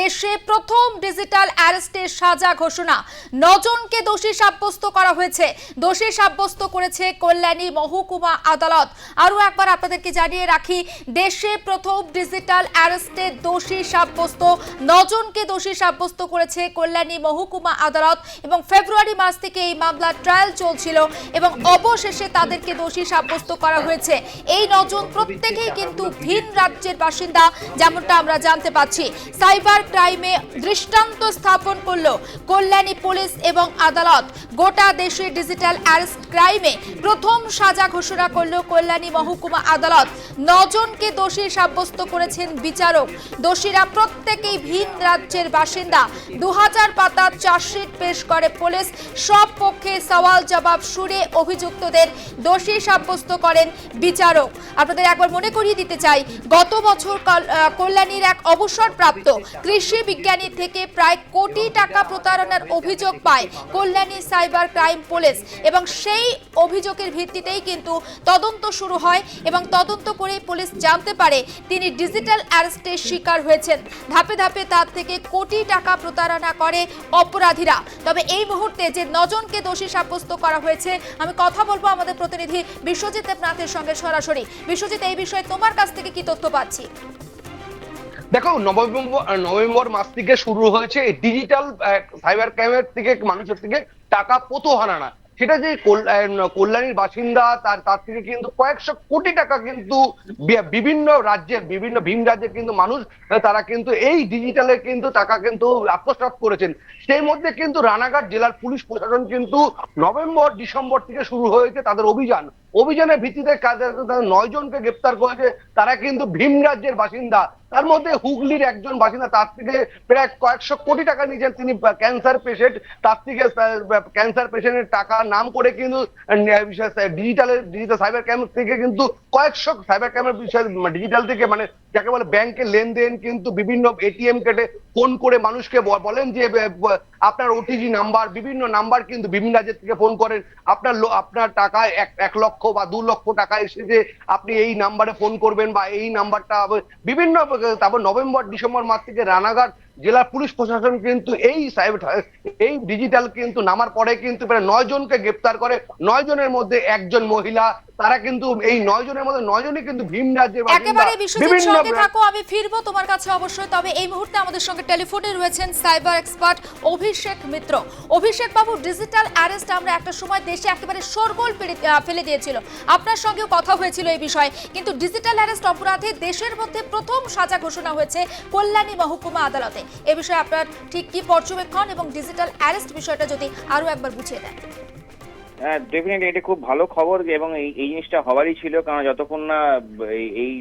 দেশে প্রথম ডিজিটাল অ্যারেস্টের সাজা ঘোষণা। নজনকে দোষী সাব্যস্ত করা হয়েছে। দোষী সাব্যস্ত করেছে কল্যাণী মহকুমা আদালত। আরও একবার আপনাদেরকে জানিয়ে রাখি, দেশে প্রথম ডিজিটাল অ্যারেস্টের দোষী সাব্যস্ত, নজনকে দোষী সাব্যস্ত করেছে কল্যাণী মহকুমা আদালত এবং ফেব্রুয়ারি মাস থেকে এই মামলার ট্রায়াল চলছিল এবং অবশেষে তাদেরকে দোষী সাব্যস্ত করা হয়েছে। এই নজন প্রত্যেকেই কিন্তু ভিন রাজ্যের বাসিন্দা, যেমনটা আমরা জানতে পাচ্ছি। সাইবার ক্রাইমে দৃষ্টান্ত স্থাপন করল কল্যাণী পুলিশ এবং আদালত। গোটা দেশে ডিজিটাল অ্যারেস্ট ক্রাইমে প্রথম সাজা ঘোষণা করল কল্যাণী মহকুমা আদালত। নজনকে দোষী সাব্যস্ত করেছেন বিচারক। দোষীরা প্রত্যেকেই ভিন রাজ্যের বাসিন্দা। দু হাজার পাতা চার্জশিট পেশ করে পুলিশ। সব পক্ষে সওয়াল জবাব সুরে অভিযুক্তদের দোষী সাব্যস্ত করেন বিচারক। আপনাদের একবার মনে করিয়ে দিতে চাই, গত বছর কল্যাণীর এক অবসরপ্রাপ্ত কৃষি বিজ্ঞানী থেকে প্রায় কোটি টাকা প্রতারণার অভিযোগ পায় কল্যাণী সাইবার ক্রাইম পুলিশ এবং সেই অভিযোগের ভিত্তিতেই কিন্তু তদন্ত শুরু হয় এবং তদন্ত করে পুলিশ জানতে পারে তিনি ডিজিটাল অ্যারেস্টের শিকার হয়েছেন। ধাপে ধাপে তার থেকে কোটি টাকা প্রতারণা করে অপরাধীরা। তবে এই মুহূর্তে যে নজনকে দোষী সাব্যস্ত করা হয়েছে, আমি কথা বলব আমাদের প্রতিনিধি বিশ্বজিৎ দেবনাথের সঙ্গে সরাসরি। বিশ্বজিৎ, এই বিষয়ে তোমার কাছ থেকে কি তথ্য পাচ্ছি? দেখো, নভেম্বর নভেম্বর মাস থেকে শুরু হয়েছে ডিজিটাল সাইবার ক্রাইমের থেকে, মানুষের থেকে টাকা প্রতোহার আনা সেটা যে কল্যাণীর বাসিন্দা, তার তার থেকে কিন্তু কয়েকশো কোটি টাকা কিন্তু বিভিন্ন রাজ্যের, বিভিন্ন ভিন রাজ্যের কিন্তু মানুষ তারা কিন্তু এই ডিজিটালে কিন্তু টাকা কিন্তু আত্মসাৎ করেছেন। সেই মধ্যে কিন্তু রানাঘাট জেলার পুলিশ প্রশাসন কিন্তু নভেম্বর, ডিসেম্বর থেকে শুরু হয়েছে তাদের অভিযান। অভিযানের ভিত্তিতে নয় জনকে গ্রেপ্তার করেছে। তারা কিন্তু ভীম রাজ্যের বাসিন্দা। তার মধ্যে হুগলির একজন বাসিন্দা, তার থেকে প্রায় কয়েকশো কোটি টাকা নিয়েছেন তিনি ক্যান্সার পেশেন্ট তার থেকে ক্যান্সার পেশেন্টের টাকা নাম করে কিন্তু ডিজিটালের ডিজিটাল সাইবার ক্যাম্প থেকে কিন্তু কয়েকশো সাইবার ক্যাম্পের বিষয়ে ডিজিটাল থেকে মানে যাকে বলে ব্যাংকের লেনদেন কিন্তু বিভিন্ন এটিএম কেটে ফোন করে মানুষকে বলেন যে আপনার ওটিজি নাম্বার, বিভিন্ন নাম্বার কিন্তু বিভিন্ন রাজ্যের থেকে ফোন করেন। আপনার আপনার টাকা এক এক লক্ষ বা দু লক্ষ টাকা এসেছে, আপনি এই নাম্বারে ফোন করবেন বা এই নাম্বারটা বিভিন্ন, তারপর নভেম্বর, ডিসেম্বর মাস থেকে রানাঘাট জেলার পুলিশ প্রশাসন কিন্তু এই সাইবার এই ডিজিটাল কিন্তু নামার পরে কিন্তু প্রায় নয় জনকে গ্রেপ্তার করে। নয় জনের মধ্যে একজন মহিলা তারা কিন্তু এই নয় জনের মধ্যে নয় জনই কিন্তু ভিন রাজ্যের একেবারে বিশ্বজিৎ সঙ্গে থাকো আমি ফিরবো তোমার কাছে অবশ্যই। তবে এই মুহূর্তে আমাদের সঙ্গে টেলিফোনে রয়েছেন সাইবার এক্সপার্ট অভিষেক মিত্র। অভিষেক বাবু ডিজিটাল অ্যারেস্ট আমরা একটা সময় দেশে একেবারে শোরগোল ফেলে দিয়েছিল। আপনার সঙ্গেও কথা হয়েছিল এই বিষয়ে। কিন্তু ডিজিটাল অ্যারেস্ট অপরাধে দেশের মধ্যে প্রথম সাজা ঘোষণা হয়েছে কল্যাণী মহকুমা আদালতে। এ বিষয়ে আপনার ঠিক কি পর্যবেক্ষণ এবং ডিজিটাল অ্যারেস্ট বিষয়টা যদি আরও একবার বুঝিয়ে দেন? হ্যাঁ ডেফিনেটলি এটা খুব ভালো খবর এবং এই জিনিসটা হওয়ারই ছিল, কারণ যতক্ষণ না এই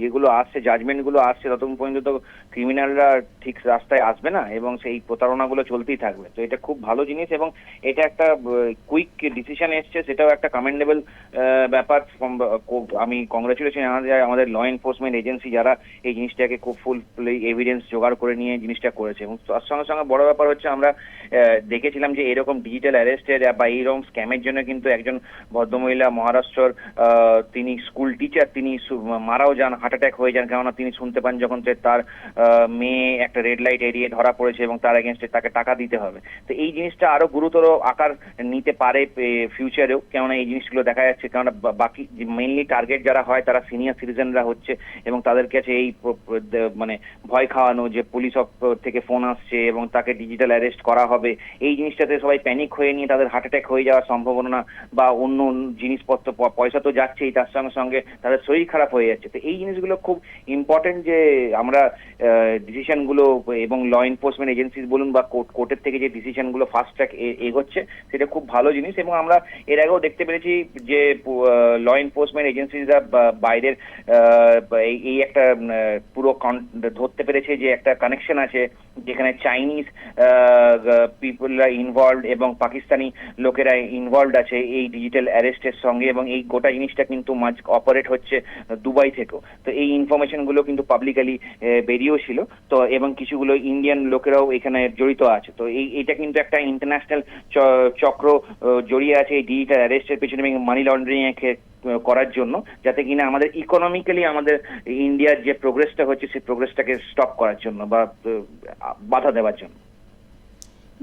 ইয়েগুলো আসছে জাজমেন্টগুলো আসছে, ততক্ষণ পর্যন্ত তো ক্রিমিনালরা ঠিক রাস্তায় আসবে না এবং সেই প্রতারণাগুলো চলতেই থাকবে। তো এটা খুব ভালো জিনিস এবং এটা একটা কুইক ডিসিশন এসছে, সেটাও একটা কমেন্ডেবল ব্যাপার। আমি কংগ্রেচুলেশন আমাদের আমাদের ল এনফোর্সমেন্ট এজেন্সি যারা এই জিনিসটাকে খুব ফুল এভিডেন্স জোগাড় করে নিয়ে জিনিসটা করেছে। এবং তার সঙ্গে সঙ্গে বড় ব্যাপার হচ্ছে আমরা দেখেছিলাম যে এরকম ডিজিটাল অ্যারেস্টের বা এইরকম স্ক্যামের জন্য কিন্তু একজন ভদ্রমহিলা মহারাষ্ট্রর তিনি স্কুল টিচার তিনি মারাও যান হার্ট অ্যাটাক হয়ে যান, কেননা তিনি শুনতে পান যখন তার মেয়ে একটা রেড লাইট এরিয়ে ধরা পড়েছে এবং তার এগেনস্টে তাকে টাকা দিতে হবে। তো এই জিনিসটা আরও গুরুতর আকার নিতে পারে ফিউচারেও কেননা এই জিনিসগুলো দেখা যাচ্ছে, কেননা বাকি মেইনলি টার্গেট যারা হয়, তারা সিনিয়র সিটিজেনরা হচ্ছে এবং তাদের কাছে এই মানে ভয় খাওয়ানো যে পুলিশ অফ থেকে ফোন আসছে এবং তাকে ডিজিটাল অ্যারেস্ট করা হবে, এই জিনিসটাতে সবাই প্যানিক হয়ে নিয়ে তাদের হার্ট অ্যাটাক হয়ে যাওয়ার সম্ভাবনা বা অন্য জিনিসপত্র পয়সা তো যাচ্ছেই, তার সঙ্গে সঙ্গে তাদের শরীর খারাপ হয়ে যাচ্ছে। তো এই জিনিসগুলো খুব ইম্পর্টেন্ট যে আমরা ডিসিশনগুলো এবং ল এনফোর্সমেন্ট এজেন্সি বলুন বা কোর্ট কোর্টের থেকে যে ডিসিশনগুলো ফাস্ট ট্র্যাক এগোচ্ছে, সেটা খুব ভালো জিনিস এবং আমরা এর আগেও দেখতে পেরেছি যে ল এনফোর্সমেন্ট এজেন্সিরা বাইরের এই- একটা পুরো ধরতে পেরেছে যে একটা কানেকশন আছে যেখানে চাইনিজ পিপলরা ইনভলভ এবং পাকিস্তানি লোকেরা ইনভলভ আছে এই ডিজিটাল অ্যারেস্টের সঙ্গে এবং এই গোটা জিনিসটা কিন্তু মাঝ অপারেট হচ্ছে দুবাই থেকেও। তো এই ইনফরমেশনগুলো কিন্তু পাবলিকালি বেরিয়েও ছিল। তো এবং কিছুগুলো ইন্ডিয়ান লোকেরাও এখানে জড়িত আছে। তো এই, এটা কিন্তু একটা ইন্টারন্যাশনাল চক্র জড়িয়ে আছে এই ডিজিটাল অ্যারেস্টের পেছনে এবং মানি লন্ডারিং এর করার জন্য, যাতে কিনা আমাদের ইকোনমিক্যালি আমাদের ইন্ডিয়ার যে প্রোগ্রেসটা হচ্ছে সেই প্রোগ্রেসটাকে স্টপ করার জন্য বা বাধা দেওয়ার জন্য।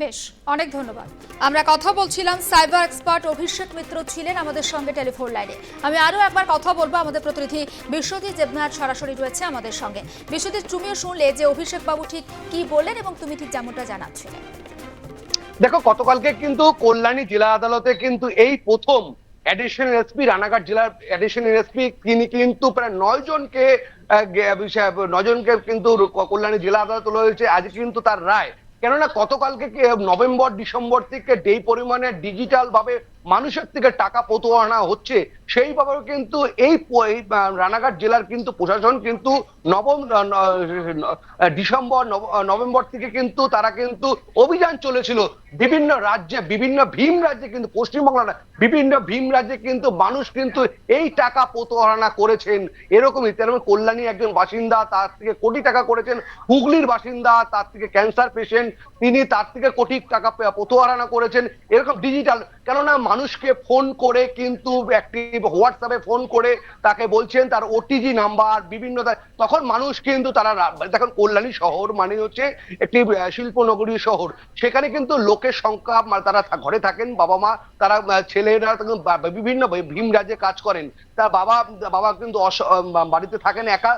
বেশ অনেক ধন্যবাদ। আমরা কথা বলছিলাম সাইবার এক্সপার্ট অভিষেক মিত্র ছিলেন আমাদের সঙ্গে টেলিফোন লাইনে। আমি আরও একবার কথা বলব আমাদের প্রতিনিধি বিশ্বজিৎ দেবনাথ সরাসরি রয়েছে আমাদের সঙ্গে। বিশ্বজিৎ তুমিও শুনলে যে অভিষেক বাবু ঠিক কি বললেন এবং তুমি ঠিক যেমনটা জানাচ্ছিলে। দেখো গতকালকে কিন্তু কল্যাণী জেলা আদালতে কিন্তু এই প্রথম অ্যাডিশনাল এসপি রানাঘাট জেলার অ্যাডিশনাল এসপি তিনি কিন্তু প্রায় নয় জনকে আহ, নয় জনকে কিন্তু কল্যাণী জেলা আদালত হয়েছে। আজ কিন্তু তার রায় কেননা গতকালকে নভেম্বর ডিসেম্বর থেকে যেই পরিমাণে ডিজিটাল ভাবে মানুষের থেকে টাকা আনা হচ্ছে সেইভাবেও কিন্তু এই রানাঘাট জেলার কিন্তু প্রশাসন কিন্তু নবম ডিসেম্বর নভেম্বর থেকে কিন্তু তারা কিন্তু অভিযান চলেছিল। বিভিন্ন রাজ্যে, বিভিন্ন ভীম রাজ্যে কিন্তু পশ্চিমবাংলা বিভিন্ন ভীম রাজ্যে কিন্তু মানুষ কিন্তু এই টাকা প্রতারণা করেছেন। এরকমই তেরকম কল্যাণী একজন বাসিন্দা তার থেকে কোটি টাকা করেছেন, হুগলির বাসিন্দা তার থেকে ক্যান্সার পেশেন্ট তিনি তার থেকে কোটি টাকা প্রতারণা করেছেন। এরকম ডিজিটাল কেননা মানুষকে ফোন করে কিন্তু একটি হোয়াটসঅ্যাপে ফোন করে তাকে বলছেন তার ওটিজি নাম্বার বিভিন্ন তখন মানুষ কিন্তু তারা দেখুন কল্যাণী শহর মানে হচ্ছে একটি শিল্পনগরী শহর। সেখানে কিন্তু লোকের সংখ্যা মানে তারা ঘরে থাকেন, বাবা মা, তারা ছেলেরা বিভিন্ন ভীম রাজ্যে কাজ করেন। তার বাবা বাবা কিন্তু বাড়িতে থাকেন একা।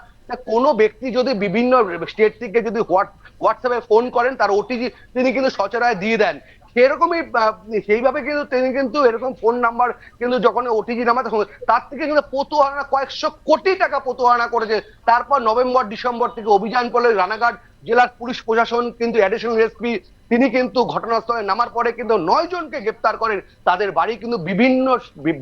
কোনো ব্যক্তি যদি বিভিন্ন স্টেট থেকে যদি হোয়াট হোয়াটসঅ্যাপে ফোন করেন, তার ওটিজি তিনি কিন্তু সচরায় দিয়ে দেন। সেরকমই সেইভাবে কিন্তু তিনি কিন্তু এরকম ফোন নাম্বার কিন্তু যখন ওটিজি নাম্বার তখন তার থেকে কিন্তু প্রতারণা কয়েকশো কোটি টাকা প্রতারণা করেছে। তারপর নভেম্বর, ডিসেম্বর থেকে অভিযান করলে রানাঘাট জেলার পুলিশ প্রশাসন কিন্তু অ্যাডিশনাল এসপি তিনি কিন্তু ঘটনাস্থলে নামার পরে কিন্তু নয় জনকে গ্রেপ্তার করেন। তাদের বাড়ি কিন্তু বিভিন্ন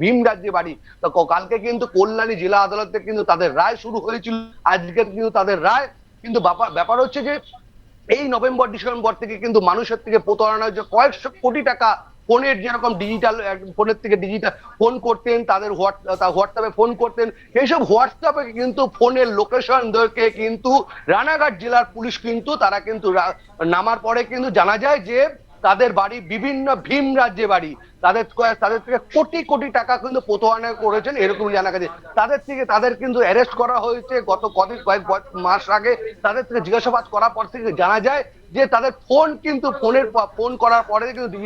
ভীম রাজ্যে বাড়ি। তো কালকে কিন্তু কল্যাণী জেলা আদালতে কিন্তু তাদের রায় শুরু হয়েছিল। আজকে কিন্তু তাদের রায়, কিন্তু ব্যাপার হচ্ছে যে এই নভেম্বর, ডিসেম্বর থেকে কিন্তু মানুষের থেকে প্রতারণা হয়েছে। কয়েকশো কোটি টাকা ফোনের যেরকম ডিজিটাল ফোনের থেকে ডিজিটাল ফোন করতেন, তাদের হোয়াটসঅ্যাপে ফোন করতেন। এইসব হোয়াটসঅ্যাপে কিন্তু ফোনের লোকেশন দেখে কিন্তু রানাঘাট জেলার পুলিশ কিন্তু তারা কিন্তু নামার পরে কিন্তু জানা যায় যে তাদের বাড়ি, বিভিন্ন ভীম রাজ্যে বাড়ি। তাদের তাদের থেকে কোটি কোটি টাকা কিন্তু প্রতারণা করেছেন এরকম জানা গেছে। তাদের থেকে, তাদের কিন্তু অ্যারেস্ট করা হয়েছে গত কদিন, কয়েক মাস আগে। তাদের থেকে জিজ্ঞাসাবাদ করার পর থেকে জানা যায় যে তাদের ফোন কিন্তু ফোনের ফোন করার পরে কিন্তু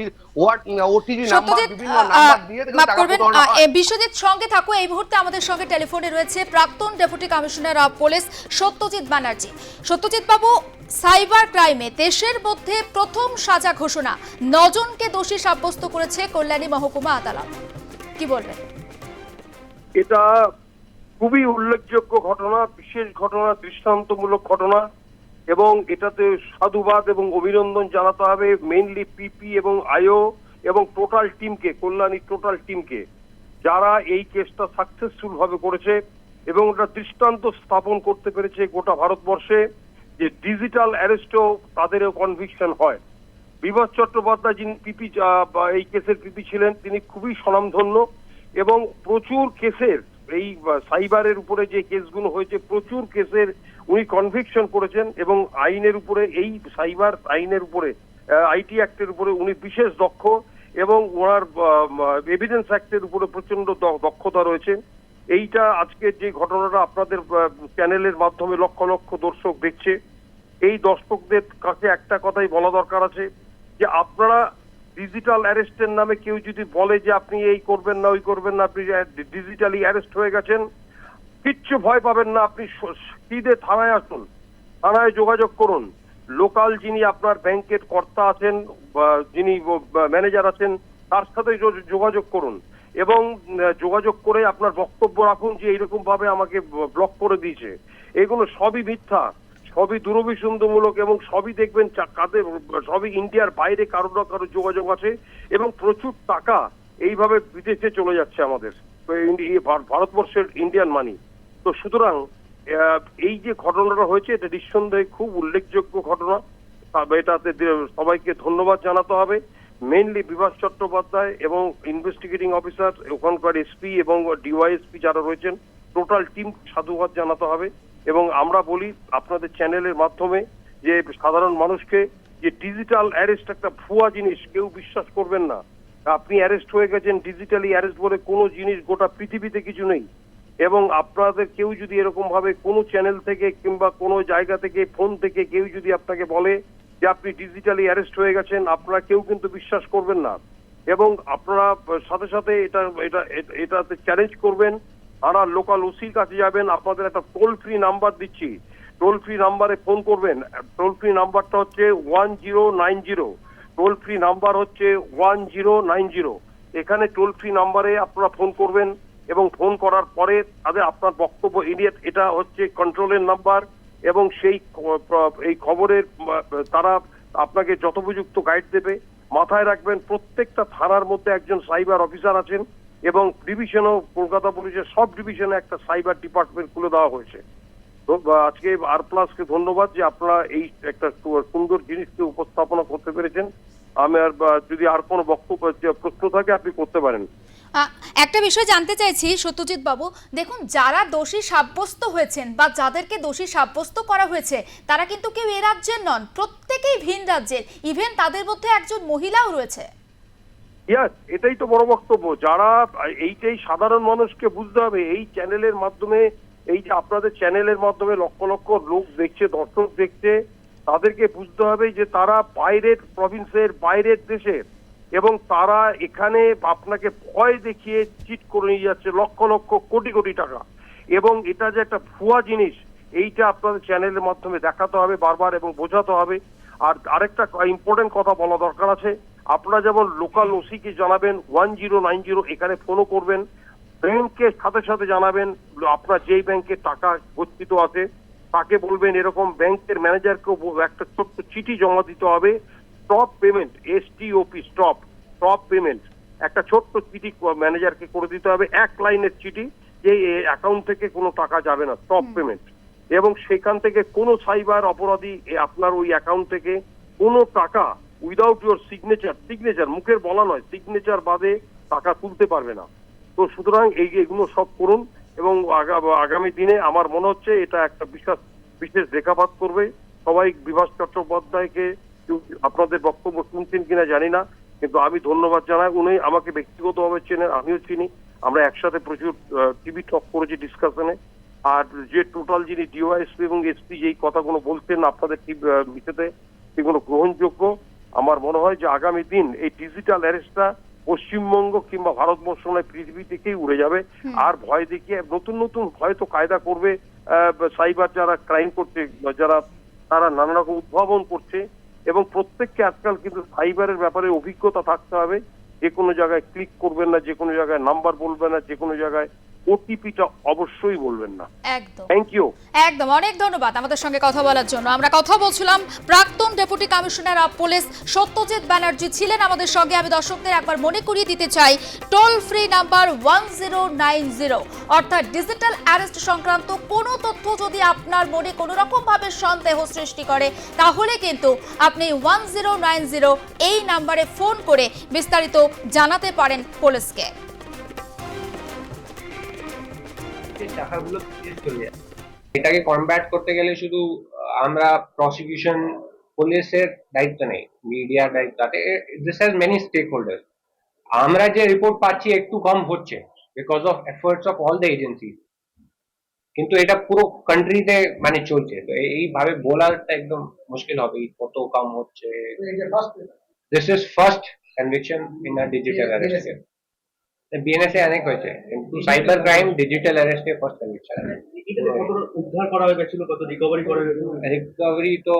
ওটিজি নাম্বার সত্যজিৎ বিভিন্ন আহ, নাম্বার দিয়ে মাফ করবেন প্রতারণা আহ। এ, বিশ্বজিৎ সঙ্গে থাকো এই মুহূর্তে আমাদের সঙ্গে টেলিফোনে রয়েছে প্রাক্তন deputy commissioner of police Satyajit Banerjee. Satyajit babu cyber ক্রাইমে দেশের মধ্যে প্রথম সাজা ঘোষণা। নজনকে দোষী সাব্যস্ত করেছে কল্যাণী মহকুমা আদালত। কি বলবেন? এটা খুবই উল্লেখযোগ্য ঘটনা বিশেষ ঘটনা দৃষ্টান্তমূলক ঘটনা। এবং এটাতে সাধুবাদ এবং অভিনন্দন জানাতে হবে মেইনলি পিপি এবং আইও এবং টোটাল টিমকে কল্যাণী টোটাল টিমকে যারা এই কেসটা সাকসেসফুল ভাবে করেছে এবং ওটা দৃষ্টান্ত স্থাপন করতে পেরেছে গোটা ভারতবর্ষে যে ডিজিটাল অ্যারেস্টও তাদেরও কনভিকশন হয়। বিভাস চট্টোপাধ্যায় যিনি পিপি এই কেসের পিপি ছিলেন, তিনি খুবই স্বনামধন্য এবং প্রচুর কেসের এই সাইবারের উপরে যে কেসগুলো হয়েছে, প্রচুর কেসের উনি কনভিকশন করেছেন এবং আইনের উপরে, এই সাইবার আইনের উপরে আইটি অ্যাক্টের উপরে উনি বিশেষ দক্ষ এবং ওনার এভিডেন্স অ্যাক্টের উপরে প্রচণ্ড দক্ষতা রয়েছে। এইটা আজকের যে ঘটনাটা আপনাদের চ্যানেলের মাধ্যমে লক্ষ লক্ষ দর্শক দেখছে, এই দর্শকদের কাছে একটা কথাই বলা দরকার আছে যে আপনারা ডিজিটাল অ্যারেস্টের নামে কেউ যদি বলে যে আপনি এই করবেন না, ওই করবেন না, আপনি ডিজিটালি অ্যারেস্ট হয়ে গেছেন, কিচ্ছু ভয় পাবেন না, আপনি স- সিধে থানায় আসুন, থানায় যোগাযোগ করুন। লোকাল যিনি আপনার ব্যাংকের কর্তা আছেন যিনি ম্যানেজার আছেন, তার সাথে যোগাযোগ করুন। এবং যোগাযোগ করে আপনার বক্তব্য রাখুন যে এইরকম ভাবে আমাকে ব্লক করে দিয়েছে। এগুলো সবই মিথ্যা। সবই দূরভিসন্ধমূলক এবং সবই দেখবেন কাদের, সবই ইন্ডিয়ার বাইরে কারও না কারও যোগাযোগ আছে এবং প্রচুর টাকা এইভাবে বিদেশে চলে যাচ্ছে আমাদের। ভারতবর্ষের ইন্ডিয়ান মানি। তো সুতরাং এই যে ঘটনাটা হয়েছে, এটা নিঃসন্দেহে খুব উল্লেখযোগ্য ঘটনা। এটাতে সবাইকে ধন্যবাদ জানাতে হবে। মেনলি বিভাস চট্টোপাধ্যায় এবং ইনভেস্টিগেটিং অফিসার ওখানকার এসপি এবং ডিওয়াইএসপি যারা রয়েছেন টোটাল টিম সাধুবাদ জানাতে হবে। এবং আমরা বলি আপনাদের চ্যানেলের মাধ্যমে যে সাধারণ মানুষকে যে ডিজিটাল অ্যারেস্ট একটা ভুয়া জিনিস, কেউ বিশ্বাস করবেন না। আপনি অ্যারেস্ট হয়ে গেছেন, ডিজিটালি অ্যারেস্ট বলে কোনো জিনিস গোটা পৃথিবীতে কিছু নেই। এবং আপনাদের কেউ যদি এরকম ভাবে কোনো চ্যানেল থেকে কিংবা কোনো জায়গা থেকে, ফোন থেকে কেউ যদি আপনাকে বলে যে আপনি ডিজিটালি অ্যারেস্ট হয়ে গেছেন, আপনারা কেউ কিন্তু বিশ্বাস করবেন না। এবং আপনারা সাথে সাথে এটা এটা, এটা- এটাতে চ্যালেঞ্জ করবেন আর লোকাল ওসির কাছে যাবেন, আপনাদের একটা টোল ফ্রি নাম্বার দিচ্ছি। টোল ফ্রি নাম্বারে ফোন করবেন। টোল ফ্রি নাম্বারটা হচ্ছে one zero nine zero toll free number হচ্ছে ওয়ান জিরো নাইন জিরো এখানে টোল ফ্রি নাম্বারে আপনারা ফোন করবেন এবং ফোন করার পরে তাদের আপনার বক্তব্য ইডিয়েট এটা হচ্ছে কন্ট্রোলের নাম্বার এবং সেই এই খবরের তারা আপনাকে যথোপযুক্ত গাইড দেবে। মাথায় রাখবেন, প্রত্যেকটা থানার মধ্যে একজন সাইবার অফিসার আছেন। এবং ডিভিশনও কলকাতা পুলিশের সব ডিভিশনে একটা সাইবার ডিপার্টমেন্ট খুলে দেওয়া হয়েছে। তো আজকে আর প্লাসকে ধন্যবাদ যে আপনারা এই একটা সুন্দর জিনিসকে উপস্থাপনা করতে পেরেছেন। আমি আর যদি আর কোনো বক্তব্য প্রশ্ন থাকে, আপনি করতে পারেন। একটা বিষয় জানতে চাইছি, সত্যজিৎ বাবু। দেখুন, যারা দোষী সাব্যস্ত হয়েছেন বা যাদেরকে দোষী সাব্যস্ত করা হয়েছে, তারা কিন্তু কেউ এ রাজ্যের নন, প্রত্যেকেই ভিন রাজ্যের। ইভেন তাদের মধ্যে একজন মহিলাও রয়েছে। ইয়াস এটাই তো বড় বক্তব্য। যারা এইটাই সাধারণ মানুষকে বুঝতে হবে, এই চ্যানেলের মাধ্যমে, এই যে আপনাদের চ্যানেলের মাধ্যমে লক্ষ লক্ষ লোক দেখছে, দর্শক দেখছে, তাদেরকে বুঝতে হবে যে তারা বাইরের প্রভিন্সের বাইরের দেশের এবং তারা এখানে আপনাকে ভয় দেখিয়ে চিট করে নিয়ে যাচ্ছে লক্ষ লক্ষ কোটি কোটি টাকা। এবং এটা যে একটা ভুয়া জিনিস, এইটা আপনাদের চ্যানেলের মাধ্যমে দেখাতে হবে বারবার এবং বোঝাতে হবে। আর আরেকটা ইম্পর্টেন্ট কথা বলা দরকার আছে আপনারা যেমন লোকাল ওসিকে জানাবেন ওয়ান জিরো নাইন জিরো এখানে ফোনও করবেন ব্যাংকে সাথে সাথে জানাবেন আপনার যেই ব্যাংকে টাকা গচ্ছিত আছে তাকে বলবেন এরকম ব্যাংকের ম্যানেজারকেও একটা ছোট্ট চিঠি জমা দিতে হবে stop payment S S T O P stop stop payment একটা ছোট্ট চিঠি ম্যানেজারকে করে দিতে হবে এক লাইনের চিঠি যে অ্যাকাউন্ট থেকে কোনো টাকা যাবে না স্টপ পেমেন্ট এবং সেখান থেকে কোনো সাইবার অপরাধী আপনার ওই অ্যাকাউন্ট থেকে কোনো টাকা উইদাউট ইউর সিগনেচার সিগনেচার মুখের বলা নয় সিগনেচার বাদে টাকা তুলতে পারবে না। তো সুতরাং এই এগুলো সব করুন এবং আগা- আগামী দিনে আমার মনে হচ্ছে এটা একটা বিশেষ বিশেষ রেখাপাত করবে। সবাই বিভাস চট্টোপাধ্যায়কে আপনাদের বক্তব্য শুনছেন কিনা জানি না, কিন্তু আমি ধন্যবাদ জানাই। উনি আমাকে ব্যক্তিগতভাবে চেনেন, আমিও চিনি। আমরা একসাথে প্রচুর টিভি টক করেছি ডিসকাশনে আর যে টোটাল যিনি ডিওয়াইএসপি এবং এসপি যেই কথাগুলো বলছেন আপনাদের মিশেতে সেগুলো গ্রহণযোগ্য। আমার মনে হয় যে আগামী দিন এই ডিজিটাল অ্যারেস্টটা পশ্চিমবঙ্গ কিংবা ভারতবর্ষ নয় পৃথিবী থেকেই উড়ে যাবে। আর ভয় দেখিয়ে নতুন নতুন হয়তো কায়দা করবে সাইবার যারা ক্রাইম করছে যারা তারা নানা রকম উদ্ভাবন করছে এবং প্রত্যেককে আজকাল কিন্তু সাইবারের ব্যাপারে অভিজ্ঞতা থাকতে হবে। যে কোনো জায়গায় ক্লিক করবেন না যে কোনো জায়গায় নাম্বার বলবেন না যে কোনো জায়গায় ওটিপিটা অবশ্যই বলবেন না। একদম। থ্যাংক ইউ একদম অনেক ধন্যবাদ আমাদের সঙ্গে কথা বলার জন্য। আমরা কথা বলছিলাম প্রাক্তন deputy commissioner of police Satyajit Banerjee ছিলেন আমাদের সঙ্গে। আমি দর্শকদের একবার মনে করিয়ে দিতে চাই toll free number one zero nine zero অর্থাৎ ডিজিটাল অ্যারেস্ট সংক্রান্ত কোনো তথ্য যদি আপনার মনে কোনো রকম ভাবে সন্দেহ সৃষ্টি করে তাহলে কিন্তু আপনি ওয়ান জিরো নাইন জিরো এই নাম্বারে ফোন করে বিস্তারিত জানাতে পারেন পুলিশকে। বিদেশ চলে যায় এটাকে কমব্যাট করতে গেলে শুধু আমরা প্রসিকিউশন পুলিশের দায়িত্ব নেই মিডিয়ার দায়িত্ব। আছে this has many stake holder আমরা যে রিপোর্ট পাচ্ছি একটু কম হচ্ছে because of efforts of all the agency কিন্তু এটা পুরো কান্ট্রিতে মানে চলছে। তো এইভাবে বলাটা একদম মুশকিল হবে। কত কম হচ্ছে। This is first conviction in a digital arrest B N S A অনেক হয়েছে কিন্তু সাইবার ক্রাইম ডিজিটাল অ্যারেস্টে ফার্স্ট কনভিকশন উদ্ধার করা হয়ে গেছিল কত রিকভারি করা রিকভারি তো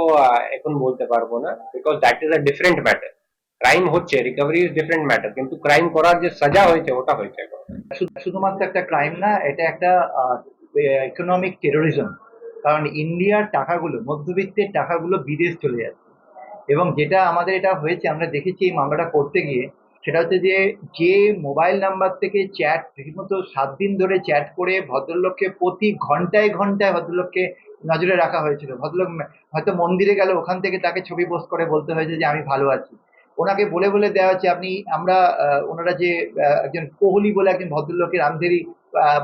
এখন বলতে পারব না because that is a different matter crime হচ্ছে রিকভারি ইজ ডিফারেন্ট ম্যাটার কিন্তু ক্রাইম করার যে সাজা হয়েছে ওটা হয়েছে শুধুমাত্র একটা ক্রাইম না এটা একটা ইকোনমিক টেরোরিজম কারণ ইন্ডিয়ার টাকাগুলো মধ্যবিত্তের টাকাগুলো বিদেশ চলে যাচ্ছে। এবং যেটা আমাদের এটা হয়েছে আমরা দেখেছি এই মামলাটা করতে গিয়ে সেটা হচ্ছে যে যে মোবাইল নাম্বার থেকে চ্যাট রীতিমতো সাত দিন ধরে চ্যাট করে ভদ্রলোককে প্রতি ঘন্টায় ঘন্টায় ভদ্রলোককে নজরে রাখা হয়েছিল। ভদ্রলোক হয়তো মন্দিরে গেল, ওখান থেকে তাকে ছবি পোস্ট করে বলতে হয়েছে যে, আমি ভালো আছি। ওনাকে বলে বলে দেওয়া হচ্ছে, আপনি, আমরা ওনারা যে একজন কোহলি বলে একজন ভদ্রলোকের আমধেরি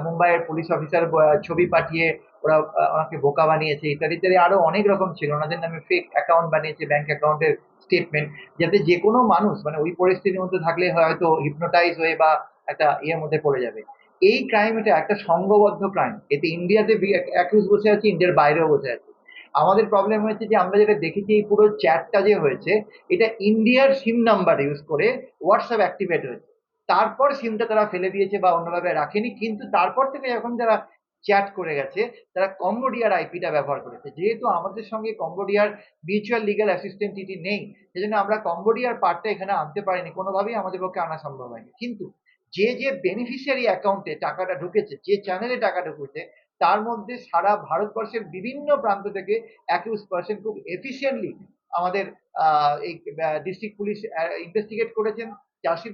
মুম্বাইয়ের পুলিশ অফিসার ছবি পাঠিয়ে ওরা ওনাকে বোকা বানিয়েছে, ইত্যাদি ইত্যাদি, আরও অনেক রকম ছিল। ওনাদের নামে ফেক অ্যাকাউন্ট বানিয়েছে ব্যাংক অ্যাকাউন্টের স্টেটমেন্ট যাতে যে কোনো মানুষ মানে ওই পরিস্থিতির মধ্যে থাকলে হয়তো হিপনোটাইজ হয়ে বা একটা ইয়ের মধ্যে পড়ে যাবে। এই ক্রাইম এটা একটা সংঘবদ্ধ ক্রাইম এতে ইন্ডিয়াতে অ্যাকিউজ বসে আছে ইন্ডিয়ার বাইরেও বসে আছে। আমাদের প্রবলেম হয়েছে যে, আমরা যেটা দেখেছি এই পুরো চ্যাটটা যে হয়েছে, এটা ইন্ডিয়ার সিম নাম্বার ইউজ করে হোয়াটসঅ্যাপ অ্যাক্টিভেট হয়েছে। তারপর সিমটা তারা ফেলে দিয়েছে বা অন্যভাবে রাখেনি, কিন্তু তারপর থেকে যখন যারা চ্যাট করে গেছে, তারা কম্বোডিয়ার আইপিটা ব্যবহার করেছে। যেহেতু আমাদের সঙ্গে কম্বোডিয়ার মিউচুয়াল লিগাল অ্যাসিস্ট্যান্ট নেই, সেজন্য আমরা কম্বোডিয়ার পার্টটা এখানে আনতে পারিনি, কোনোভাবেই আমাদের পক্ষে আনা সম্ভব হয়নি। কিন্তু যে যে বেনিফিশিয়ারি অ্যাকাউন্টে টাকাটা ঢুকেছে, যে চ্যানেলে টাকা ঢুকেছে, তার মধ্যে সারা ভারতবর্ষের বিভিন্ন প্রান্ত থেকে অ্যাকিউজ পার্সন খুব এফিসিয়েন্টলি আমাদের এই ডিস্ট্রিক্ট পুলিশ ইনভেস্টিগেট করেছেন চার্জশিট